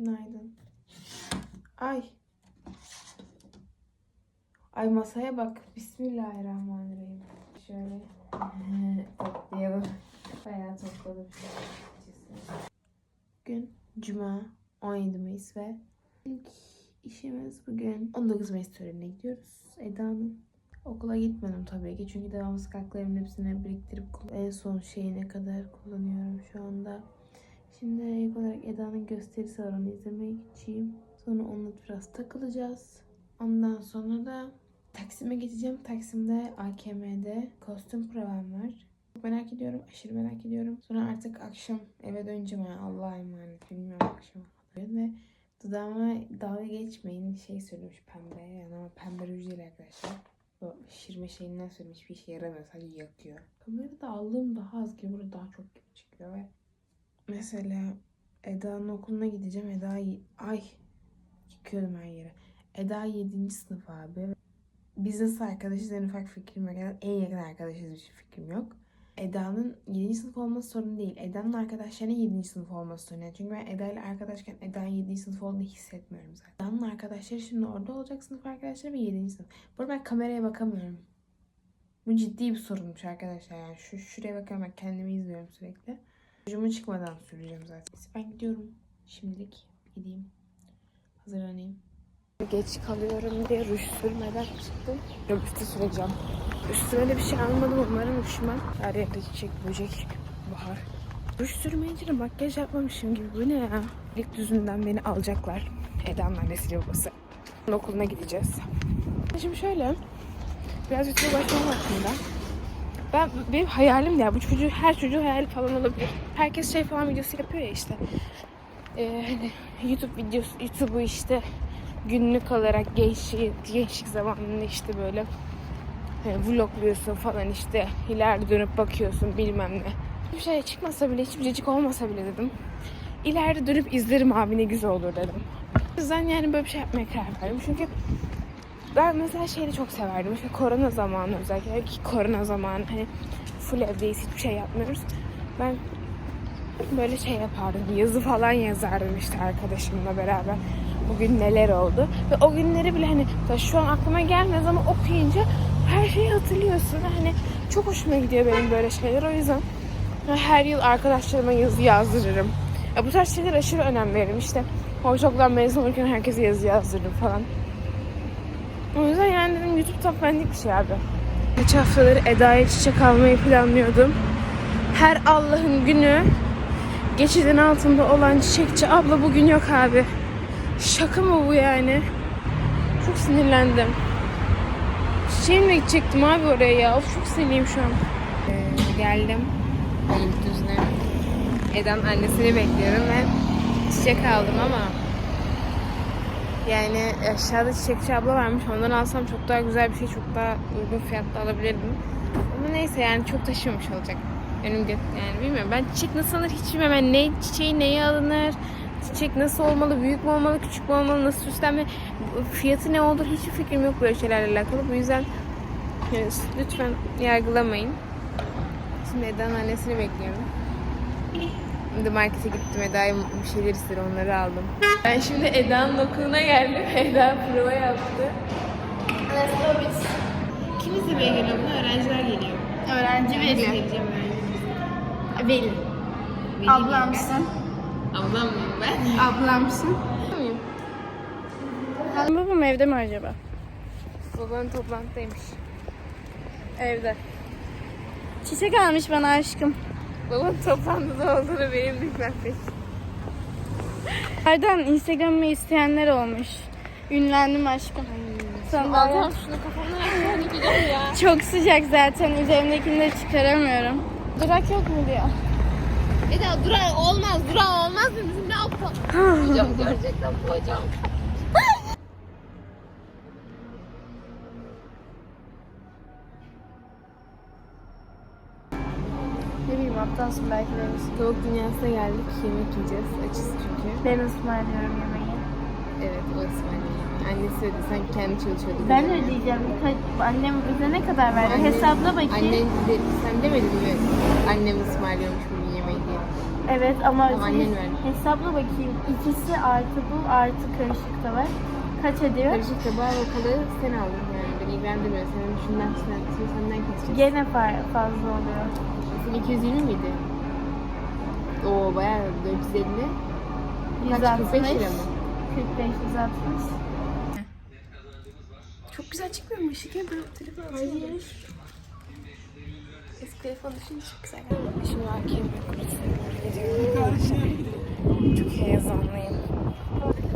Günaydın. Ay. Ay masaya bak. Bismillahirrahmanirrahim. Şöyle toplayalım. Bayağı topladım. Bugün Cuma 17 Mayıs ve ilk işimiz bugün 19 Mayıs törenine gidiyoruz. Eda'nın okula gitmedim tabii ki çünkü devamsız haklarımın hepsini biriktirip en son şeyine kadar kullanıyorum şu anda. Şimdi ilk olarak Eda'nın gösterisi var onu izlemeye gideceğim. Sonra onunla biraz takılacağız. Ondan sonra da Taksim'e geçeceğim. Taksim'de AKM'de kostüm provam var. Çok merak ediyorum. Aşırı merak ediyorum. Sonra artık akşam eve döneceğim. Yani Allah'a emanet. Bilmiyorum akşam. Ve dudağıma dalga geçmeyin. Şey söylemiş pembe. Yani ama pembe ruj değil arkadaşlar. O şişirme şeyinden söylemiş. Bir işe yaramıyor. Sadece yakıyor. Kamerada aldığım daha az gibi. Burada daha çok gibi çıkıyor ve Mesela Eda'nın okuluna gideceğim. Eda ay yıkıyordum her yere. Eda 7. sınıf abi. Biz nasıl arkadaşız en ufak fikrim yok. En yakın arkadaşız hiçbir fikrim yok. Eda'nın 7. sınıf olması sorun değil. Eda'nın arkadaşlarının 7. sınıf olması sorun. Yani çünkü ben Eda ile arkadaşken Eda'nın 7. sınıf olduğunu hissetmiyorum zaten. Eda'nın arkadaşları şimdi orada olacak sınıf arkadaşları ve 7. sınıf. Bu ben kameraya bakamıyorum. Bu ciddi bir sorunmuş arkadaşlar. Yani şu şuraya bakıyorum ben kendimi izliyorum sürekli. Çocuğumu çıkmadan süreceğim zaten. Ben gidiyorum. Şimdilik gideyim. Hazırlanayım. Geç kalıyorum diye ruj sürmeden çıktım. Robüste süreceğim. Üstüme de bir şey almadım umarım üşümem. Her yerde çiçek, böcek, bahar. Ruj sürmeyince de makyaj yapmamışım gibi. Bu ne ya? İlk düzünden beni alacaklar. Eda'nın annesiyle babası. Okuluna gideceğiz. Şimdi şöyle. Biraz YouTube'a başlama hakkında. Ben benim hayalim ya bu çocuğu her çocuğun hayali falan olabilir. Herkes şey falan videosu yapıyor ya işte. Ee, hani YouTube videosu, YouTube'u işte günlük olarak gençlik, gençlik zamanında işte böyle e, vlogluyorsun falan işte ileride dönüp bakıyorsun bilmem ne. Bir şey çıkmasa bile hiçbir cacık olmasa bile dedim. İleride dönüp izlerim abi ne güzel olur dedim. O yüzden yani böyle bir şey yapmaya karar verdim. Çünkü ben mesela şeyi çok severdim. İşte korona zamanı özellikle ki korona zamanı hani full evdeyiz hiçbir şey yapmıyoruz. Ben böyle şey yapardım. Yazı falan yazardım işte arkadaşımla beraber. Bugün neler oldu. Ve o günleri bile hani şu an aklıma gelmez ama okuyunca her şeyi hatırlıyorsun. Hani çok hoşuma gidiyor benim böyle şeyler. O yüzden her yıl arkadaşlarıma yazı yazdırırım. Ya bu tarz şeyler aşırı önem veririm. İşte ortaokuldan mezun olurken herkese yazı yazdırırım falan. O yüzden yani dedim YouTube top benlik bir şey abi. Geç haftaları Eda'ya çiçek almayı planlıyordum. Her Allah'ın günü geçidin altında olan çiçekçi abla bugün yok abi. Şaka mı bu yani? Çok sinirlendim. Çiçeğimle gidecektim abi oraya ya. Of çok sinirliyim şu an. Ee, geldim. Beylikdüzü'ne. Eda'nın annesini bekliyorum ve çiçek aldım ama yani aşağıda çiçekçi abla varmış. Ondan alsam çok daha güzel bir şey, çok daha uygun fiyatta alabilirdim. Ama neyse yani çok taşımamış olacak. Önüm gö- yani bilmiyorum. Ben çiçek nasıl alınır hiç bilmiyorum. Ben ne çiçeği neye alınır? Çiçek nasıl olmalı? Büyük mü olmalı? Küçük mü olmalı? Nasıl süslenme? Fiyatı ne olur? Hiçbir fikrim yok böyle şeylerle alakalı. Bu yüzden yani lütfen yargılamayın. Şimdi Eda'nın annesini bekliyorum. Şimdi markete gittim. Eda'ya bir şeyler istedi. Onları aldım. Ben şimdi Eda'nın okuluna geldim. Eda prova yaptı. Kim izlemeye geliyor buna? Öğrenciler geliyor. Öğrenci veli. Veli. Ablamsın. Ablam mıyım ben? Ablamsın. Babam evde mi acaba? Babam toplantıdaymış. Evde. Çiçek almış bana aşkım. Babam toplantıda olduğunu benim bilmem pek. Nereden Instagram'ı isteyenler olmuş. Ünlendim aşkım. Sandalye. Allah'ım şunu kafamdan ayaklarını gidiyorum ya. Çok sıcak zaten. Üzerimdekini de çıkaramıyorum. Durak yok mu diyor. Eda dura olmaz, dura olmaz mı? Bizim ne yapalım? Hocam gerçekten bu hocam. Aptalsın belki de? Tavuk dünyasına geldik. Yemek yiyeceğiz. Açız çünkü. Ben ısmarlıyorum yemeği. Evet o yemeği. Annesi ödedi. Sanki kendi çalışıyordu. Ben ödeyeceğim. Birkaç, annem bize ne kadar verdi? Annen- Hesapla bakayım. Annen de, sen demedin mi? Annem ısmarlıyormuş bugün yemeği diye. Evet ama Ama annen verdi. hesapla bakayım. İkisi artı bu artı karışık da var. Kaç ediyor? Karışık tabağı vokalı sen aldın yani. Beni ilgilendirmiyor. Senin şundan sen, sen senden keseceğiz. Gene fa- fazla oluyor. Senin 220 miydi? Oo bayağı 450. Kaç 45 lira mı? 45, 160. Çok güzel çıkmıyor mu? Ya ben telefon Hayır. Eski telefon düşünce çok güzel. Şimdi hakim Çok heyecanlıyım.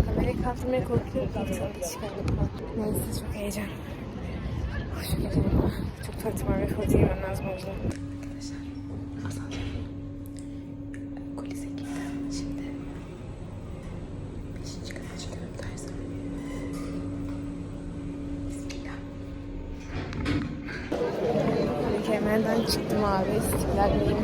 Kamerayı kaldırmaya korkuyorum. Tabii çıkardım. Neyse çok heyecan. Çok heyecanlı. Çok tuvaletim var ve girmem lazım o yüzden. Arkadaşlar asansör. Kulise gittim. Şimdi beşinci kata çıkıyorum derse. Bismillah. Kemerden çıktım abi. İstiklalliyim.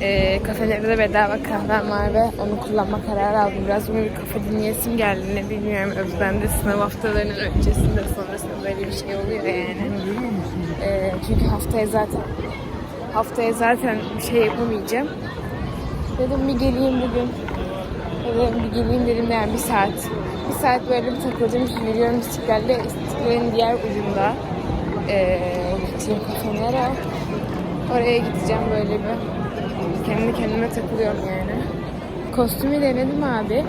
Ee, kafelerde de bedava kahvem var ve onu kullanma kararı aldım. Biraz böyle bir kafa dinleyesim geldi. Ne bilmiyorum. Özlemde sınav haftalarının öncesinde sonrasında böyle bir şey oluyor yani. Ee, çünkü haftaya zaten haftaya zaten bir şey yapamayacağım. Dedim bir geleyim bugün. Dedim bir geleyim dedim yani bir saat. Bir saat böyle bir. Şimdi yürüyorum bisikletle. İstiklalin diğer ucunda. Ee, kafe nere? Oraya gideceğim böyle bir. Kendi kendime takılıyorum yani. Kostümü denedim abi.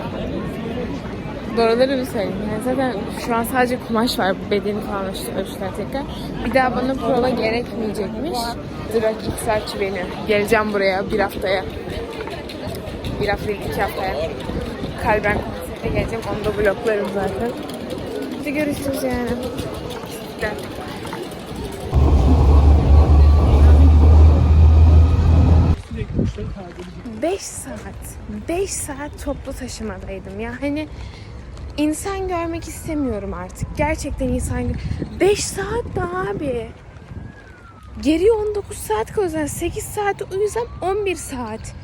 Doğruları bir söyleyeyim. Yani zaten şu an sadece kumaş var. Bedeni falan ölçtü- ölçtüler tekrar. Bir daha bana prova gerekmeyecekmiş. Direkt iktisatçı beni. Geleceğim buraya bir haftaya. Bir hafta değil, iki haftaya. Kalben konserine geleceğim. Onu da bloklarım zaten. Hadi görüşürüz yani. Gel. 5 saat, 5 saat toplu taşımadaydım ya. Hani insan görmek istemiyorum artık. Gerçekten insan 5 saat de abi. Geriye 19 saat kalıyor. 8 saat uyusam 11 saat.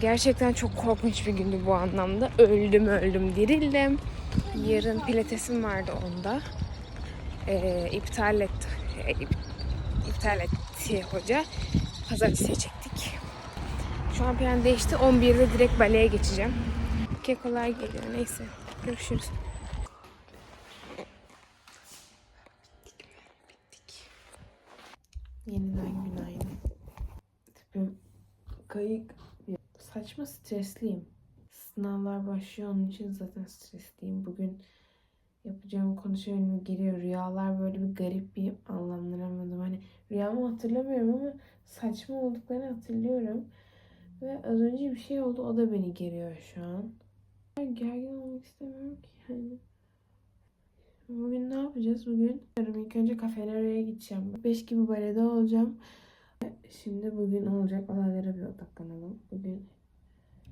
Gerçekten çok korkunç bir gündü bu anlamda. Öldüm öldüm dirildim. Yarın pilatesim vardı onda. Ee, iptal etti. e, ip- iptal etti hoca. Pazartesiye çektik. Şu an plan değişti. 11'de direkt baleye geçeceğim. Kekolar geliyor. Neyse. Görüşürüz. Yeniden günaydın. Tipim kayık. Saçma stresliyim. Sınavlar başlıyor onun için zaten stresliyim. Bugün yapacağım konuşuyorum geliyor. Rüyalar böyle bir garip bir anlamlanamadım. Hani rüyamı hatırlamıyorum ama saçma olduklarını hatırlıyorum. Ve az önce bir şey oldu o da beni geriyor şu an. Ben gergin olmak istemiyorum ki yani. Bugün ne yapacağız bugün? İlk önce kafeteryaya gideceğim. 5 gibi balede olacağım. Şimdi bugün olacak olaylara bir odaklanalım. Bugün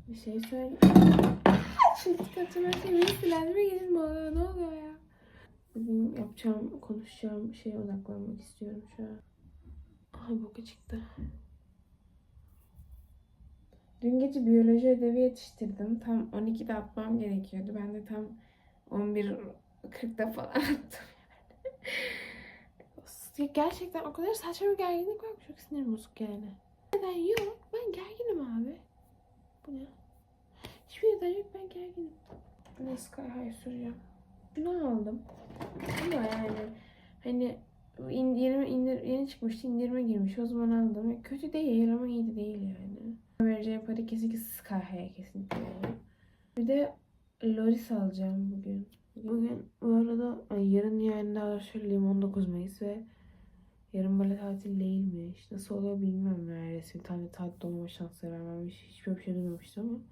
bir şey söyle. Şimdi dikkatimi şey beni silendirme gelin mi oluyor? Ne oluyor ya? Bugün yapacağım, konuşacağım şeye odaklanmak istiyorum şu an. Ay boka çıktı. Dün gece biyoloji ödevi yetiştirdim. Tam 12'de atmam gerekiyordu. Ben de tam 11.40'da falan attım yani. Gerçekten o kadar saçma bir gerginlik var çok sinirim bozuk yani. Neden yok? Ben gerginim abi. Bu ne? Hiçbir neden yok ben gerginim. Ne Sky High süreceğim. Bunu aldım. Ama yani hani in, yeni, indir, yeni çıkmıştı indirime girmiş o zaman aldım. Kötü değil ama iyi de değil yani. Vereceğim para kesinlikle Sky High'a kesinlikle. Bir de Loris alacağım bugün. Bugün bu arada ay, yarın yani daha söyleyeyim 19 Mayıs ve yarın böyle tatil değilmiş. Nasıl oluyor bilmiyorum yani resmi tane tatil olma şansları vermemiş. Hiçbir bir şey duymamıştım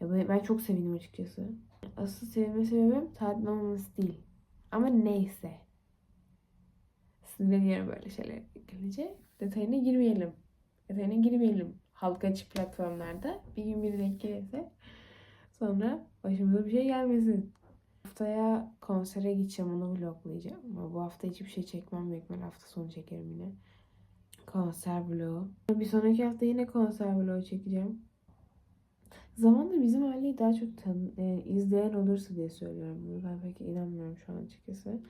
ama. Ya ben çok sevindim açıkçası. Asıl sevinme sebebim tatil olmaması değil. Ama neyse. Sinirleniyorum böyle şeyler gelince. Detayına girmeyelim. Detayına girmeyelim. Halka açık platformlarda. Bir gün biri denk gelirse sonra başımıza bir şey gelmesin. Haftaya konsere gideceğim onu vloglayacağım. Ama bu hafta hiçbir şey çekmem büyük hafta sonu çekerim yine. Konser vlogu. Bir sonraki hafta yine konser vlogu çekeceğim. Zamanla bizim aileyi daha çok tan e, izleyen olursa diye söylüyorum bunu. Ben pek inanmıyorum şu an açıkçası.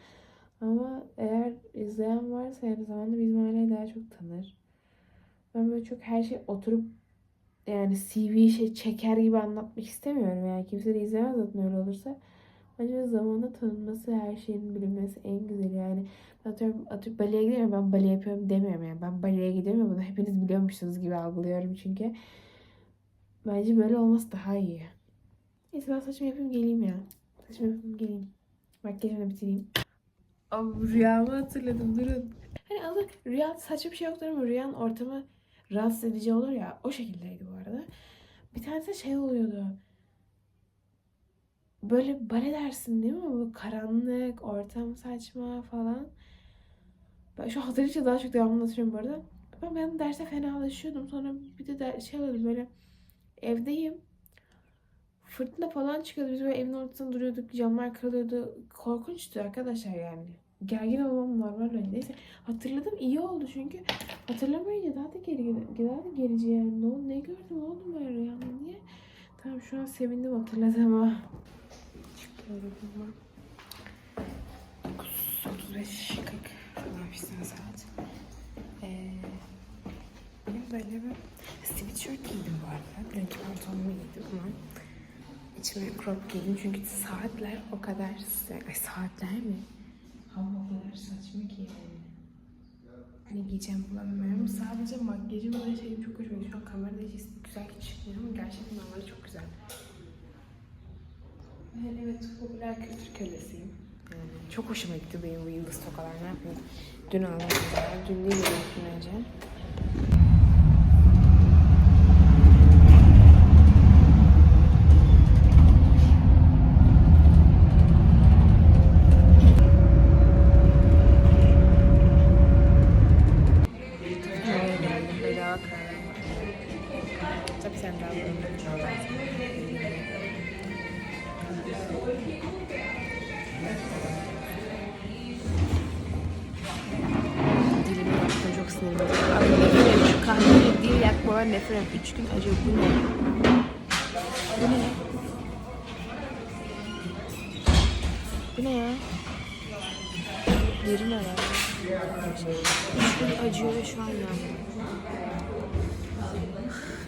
Ama eğer izleyen varsa yani zamanla bizim aileyi daha çok tanır. Ben böyle çok her şey oturup yani CV şey çeker gibi anlatmak istemiyorum. Yani kimse de izlemez zaten öyle olursa. Bence zamanla tanınması, her şeyin bilinmesi en güzeli yani. Atıyorum, atıyorum baleye gidiyorum ben bale yapıyorum demiyorum yani. Ben baleye gidiyorum ya bunu hepiniz biliyormuşsunuz gibi algılıyorum çünkü. Bence böyle olması daha iyi. Neyse ben saçımı yapayım geleyim ya. Saçımı yapayım geleyim. Makyajımı bitireyim. Abi rüyamı hatırladım durun. Hani aslında rüya saçma bir şey yoktur ama rüyanın ortamı rahatsız edici olur ya. O şekildeydi bu arada. Bir tanesi şey oluyordu. Böyle bale dersin değil mi? Bu karanlık, ortam saçma falan. Ben şu hatırlayınca daha çok devamını hatırlıyorum bu arada. Ben, ben derse fenalaşıyordum. Sonra bir de, de şey oldu böyle evdeyim. Fırtına falan çıkıyordu. Biz böyle evin ortasında duruyorduk. Camlar kırılıyordu. Korkunçtu arkadaşlar yani. Gergin olmam normal öyle. Neyse hatırladım iyi oldu çünkü hatırlamayınca daha da geri daha da gerici yani. Ne, oldu, ne gördüm oğlum ben rüyamda niye? Tamam şu an sevindim hatırladım ha. Çıkıyorum ama. 35 40 falan fistan saat. Ee, benim böyle bir sweatshirt giydim bu arada. Blank pantolonumu giydim ama içime crop giydim çünkü saatler o kadar. Ay saatler mi? Hava o kadar saçma ki yani. Ne giyeceğim bulamıyorum. Sadece makyajım ve şeyim çok hoşuma gidiyor. Şu an kamerada hiç güzel çıkmıyor ama gerçekten normalde çok güzel. Ben evet popüler kültür kölesiyim. Yani çok hoşuma gitti benim bu yıldız tokalar. Ne yapayım? Dün daha. Dün değil gün önce. 3 gün acaba bu ne? Bu ne? Bu ne ya? Derin herhalde. 3 gün acıyor ve şu an yağmur.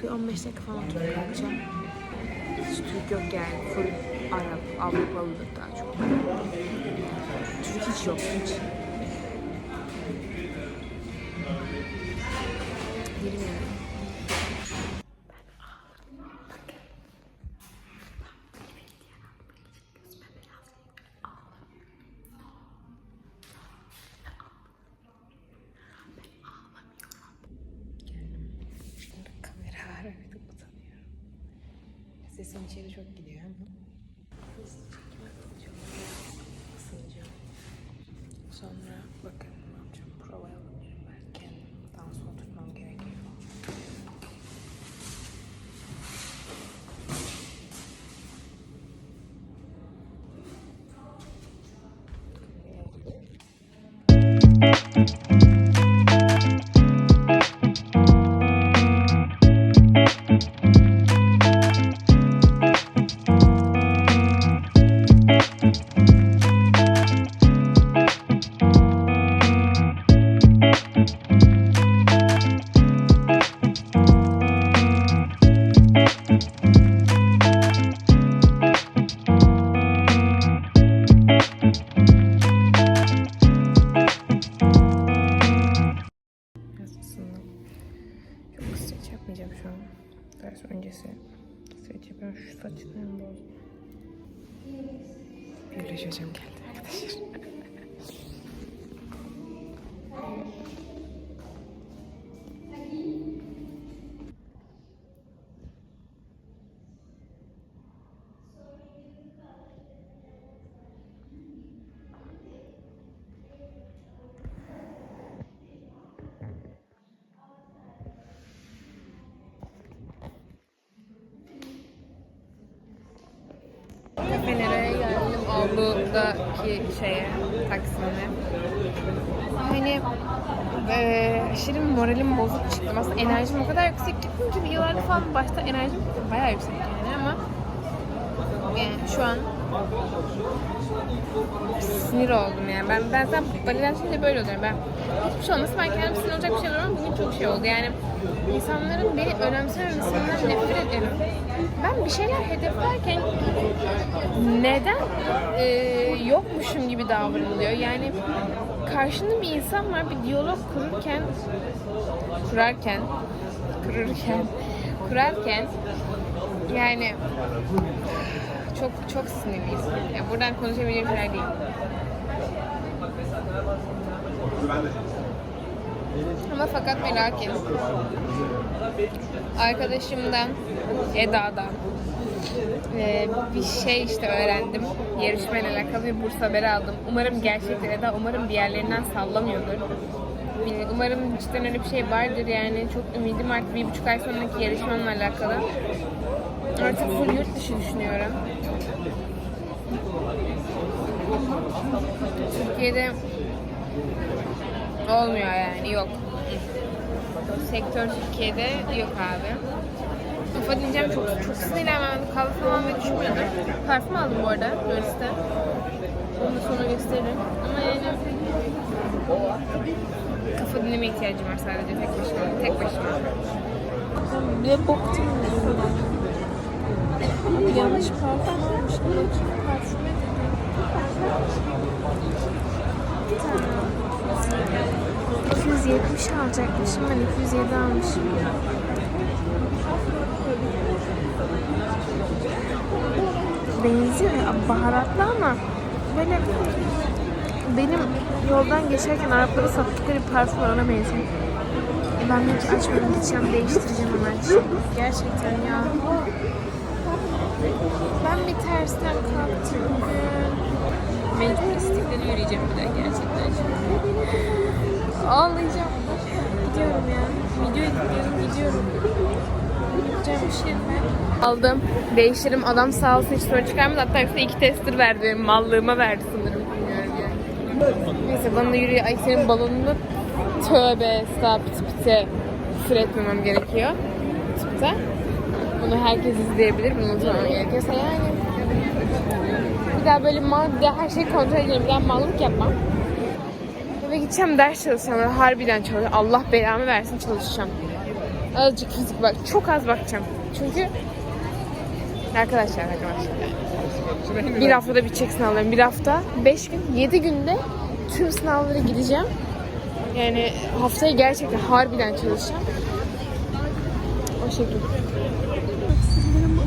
Bir 15 dakika falan oturup kalkacağım. Hiç Türk yok yani. Full Arap, Avrupalıdır daha çok. Türk hiç yok, hiç. Bilmiyorum. Sesim içeri çok gidiyor ama. Avlu'daki şeye, Taksim'e. Hani eee aşırı moralim bozuk çıktım. Aslında enerjim o kadar yüksek gittim ki bir yıllarda falan başta enerjim bayağı yüksek yani ama yani şu an Sinir oldum yani. Ben ben zaten şimdi böyle oluyorum. Ben hiçbir şey olmasa ben kendim sinir olacak bir şey olurum ama bugün çok şey oldu. Yani insanların beni önemsememesinden nefret ediyorum. Ben bir şeyler hedeflerken neden e, yokmuşum gibi davranılıyor? Yani karşında bir insan var bir diyalog kururken kurarken kururken kurarken yani çok çok sinirliyiz. Yani buradan konuşabileceğim şeyler değil. Ama fakat ve lakin arkadaşımdan Eda'dan e, bir şey işte öğrendim. Yarışmayla alakalı bir burs haberi aldım. Umarım gerçektir Eda. Umarım bir yerlerinden sallamıyordur. Umarım cidden öyle bir şey vardır yani. Çok ümidim artık bir buçuk ay sonraki yarışmamla alakalı. Artık full yurt dışı düşünüyorum. Türkiye'de olmuyor yani yok. Sektör Türkiye'de yok abi. Kafa dinleyeceğim çok çok sinirlenmem. Kahve falan almayı düşünmüyordum. Parfüm aldım bu arada Loris'te. Onu da sonra gösteririm. Ama yani kafa dinleme ihtiyacım var sadece tek başıma. Tek başıma. Bir de boktum Yanlış parfüm almışım. Parfüme dedim. 270 alacakmışım ben 207 almışım. Benziyor ya baharatlı ama böyle benim yoldan geçerken Araplara sattıkları parfüm ona benziyor. Ben hiç açmadım gideceğim değiştireceğim hemen. Gerçekten ya. Ben bir tersten kalktım. Mecbur istiklali yürüyeceğim bir daha gerçekten şimdi. Ağlayacağım. Gidiyorum ya. Video editliyorum gidiyorum. Yapacağım bir şey. Aldım. Değiştirim. Adam sağ olsun hiç sorun çıkarmadı. Hatta üstüne iki tester verdi. Benim mallığıma verdi sanırım. Neyse bana da yürüyor. Ay senin balonunu tövbe stop piti piti etmemem gerekiyor. Tıpta. Bunu herkes izleyebilir. Bunu unutmamam gerekiyorsa yani. Bir daha böyle bir daha her şeyi kontrol. Bir daha mallık yapmam. Eve gideceğim ders çalışacağım. Böyle harbiden çalışacağım. Allah belamı versin çalışacağım. Azıcık fizik bak. Çok az bakacağım. Çünkü arkadaşlar arkadaşlar. Bir haftada bitecek sınavlarım. Bir hafta, beş gün, yedi günde tüm sınavlara gideceğim. Yani haftaya gerçekten harbiden çalışacağım. O şekilde. Sinirim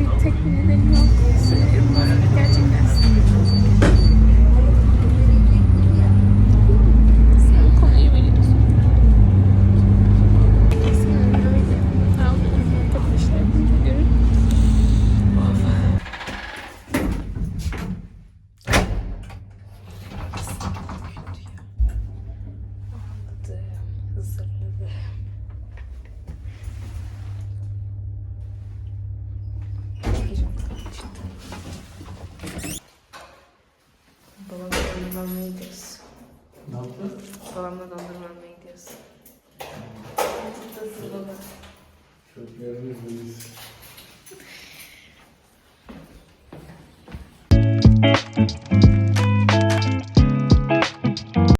bir tek bir nedeni yok.